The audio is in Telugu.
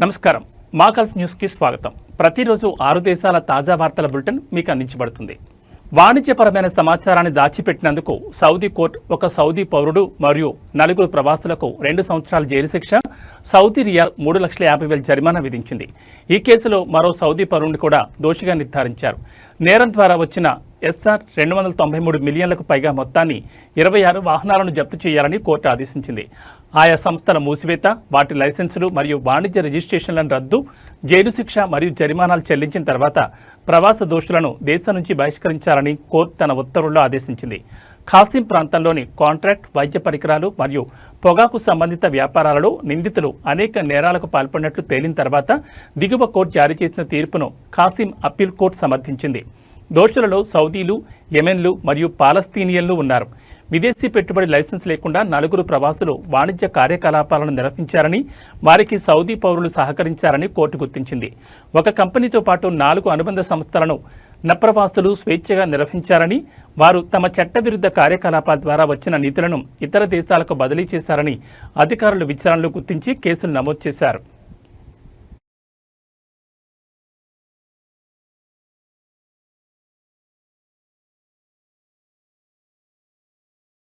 నమస్కారం. మా గల్ఫ్ న్యూస్కి స్వాగతం. ప్రతిరోజు ఆరు దేశాల తాజా వార్తల బులెటిన్ మీకు అందించబడుతుంది. వాణిజ్యపరమైన సమాచారాన్ని దాచిపెట్టినందుకు సౌదీ కోర్టు ఒక సౌదీ పౌరుడు మరియు నలుగురు ప్రవాసులకు రెండు సంవత్సరాల జైలు శిక్ష సౌదీ రియాల్ మూడు లక్షల యాభై వేల జరిమానా విధించింది. ఈ కేసులో మరో సౌదీ పౌరుడిని కూడా దోషిగా నిర్ధారించారు. నేరం ద్వారా వచ్చిన ఎస్ఆర్ రెండు వందల తొంభై మూడు మిలియన్లకు పైగా మొత్తాన్ని ఇరవై ఆరు వాహనాలను జప్తు చేయాలని కోర్టు ఆదేశించింది. ఆయా సంస్థల మూసివేత వాటి లైసెన్సులు మరియు వాణిజ్య రిజిస్ట్రేషన్లను రద్దు జైలు శిక్ష మరియు జరిమానాలు చెల్లించిన తర్వాత ప్రవాస దోషులను దేశం నుంచి బహిష్కరించాలని కోర్టు తన ఉత్తర్వుల్లో ఆదేశించింది. ఖాసిం ప్రాంతంలోని కాంట్రాక్ట్ వైద్య పరికరాలు మరియు పొగాకు సంబంధిత వ్యాపారాలలో నిందితులు అనేక నేరాలకు పాల్పడినట్లు తేలిన తర్వాత దిగువ కోర్టు జారీ చేసిన తీర్పును ఖాసిం అప్పీల్ కోర్టు సమర్థించింది. దోషులలో సౌదీలు యెమెన్లు మరియు పాలస్తీనియన్లు ఉన్నారు. విదేశీ పెట్టుబడి లైసెన్స్ లేకుండా నలుగురు ప్రవాసులు వాణిజ్య కార్యకలాపాలను నిర్వహించారని వారికి సౌదీ పౌరులు సహకరించారని కోర్టు గుర్తించింది. ఒక కంపెనీతో పాటు నాలుగు అనుబంధ సంస్థలను నప్రవాసులు స్వేచ్ఛగా నిర్వహించారని వారు తమ చట్టవిరుద్ధ కార్యకలాపాల ద్వారా వచ్చిన నిధులను ఇతర దేశాలకు బదిలీ చేశారని అధికారులు విచారణలో గుర్తించి కేసులు నమోదు చేశారు.